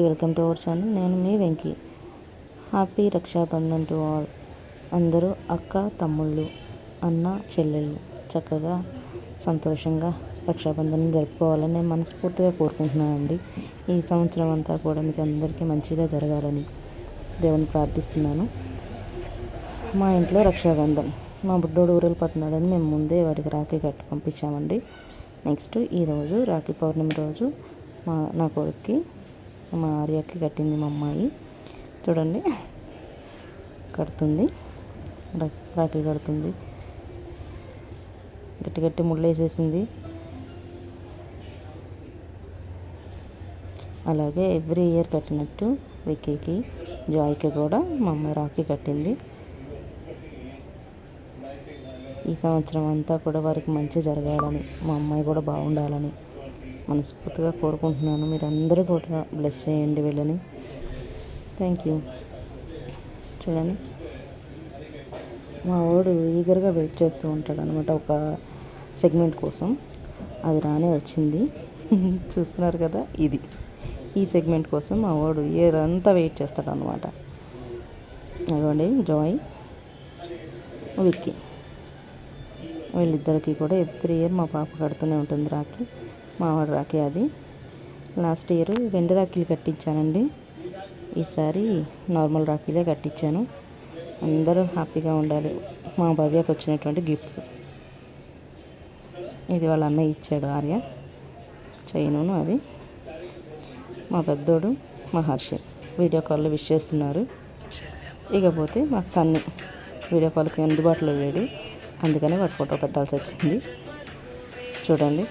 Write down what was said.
Welcome to our channel. నేను మీ Venky. Happy Rakshabandhan to all. అందరూ అక్క తమ్ముళ్ళు అన్న చెల్లెళ్ళు చక్కగా సంతోషంగా రక్షాబంధన్ జరుపుకోవాలని నేను మనస్ఫూర్తిగా కోరుకుంటున్నానండి. ఈ సంవత్సరం అంతా కూడా మీకు అందరికీ మంచిగా జరగాలని దేవుని ప్రార్థిస్తున్నాను. మా ఇంట్లో రక్షాబంధం మా బుడ్డోడు ఊరెళ్ళిపోతున్నాడని మేము ముందే వాడికి రాఖీ కట్టి పంపించామండి. నెక్స్ట్ ఈరోజు రాఖీ పౌర్ణమి రోజు మా నా కొడుక్కి మా ఆర్యకి కట్టింది మా అమ్మాయి. చూడండి. కడుతుంది. రా- రాఖీ కడుతుంది. గట్టి గట్టి ముళ్ళు వేసేసింది అలాగే ఎవ్రీ ఇయర్ కట్టినట్టు విక్కీకి జాయ్కి కూడా మా అమ్మాయి రాఖీ కట్టింది. ఈ సంవత్సరం అంతా కూడా వారికి మంచి జరగాలని మా అమ్మాయి కూడా బాగుండాలని. మనస్ఫూర్తిగా కోరుకుంటున్నాను. మీరు అందరూ కూడా బ్లెస్ చేయండి వీళ్ళని. థ్యాంక్ యూ చూడండి. మా వాడు ఈగర్గా వెయిట్ చేస్తూ ఉంటాడు అనమాట ఒక సెగ్మెంట్ కోసం. అది రానే వచ్చింది. చూస్తున్నారు కదా ఇది. ఈ సెగ్మెంట్ కోసం మా వాడు ఇయర్ అంతా వెయిట్ చేస్తాడు అనమాట అదిగోండి జాయ్ విక్కీ. వీళ్ళిద్దరికి కూడా ఎవ్రీ ఇయర్ మా పాప కడుతూనే ఉంటుంది రాకి మామిడి రాఖీ అది. లాస్ట్ ఇయర్ రెండు రాఖీలు కట్టించానండి. ఈసారి నార్మల్ రాఖీలే కట్టించాను. అందరూ హ్యాపీగా ఉండాలి. మా భవ్యకు వచ్చినటువంటి గిఫ్ట్స్. ఇది వాళ్ళ అన్నయ్య ఇచ్చాడు ఆర్య. చైనును అది. మా పెద్దోడు మహర్షి వీడియో కాల్లో విష్ చేస్తున్నారు. ఇకపోతే మా సన్ని వీడియో కాల్కి అందుబాటులో లేడు. అందుకని వాడు ఫోటో పెట్టాల్సి వచ్చింది. చూడండి.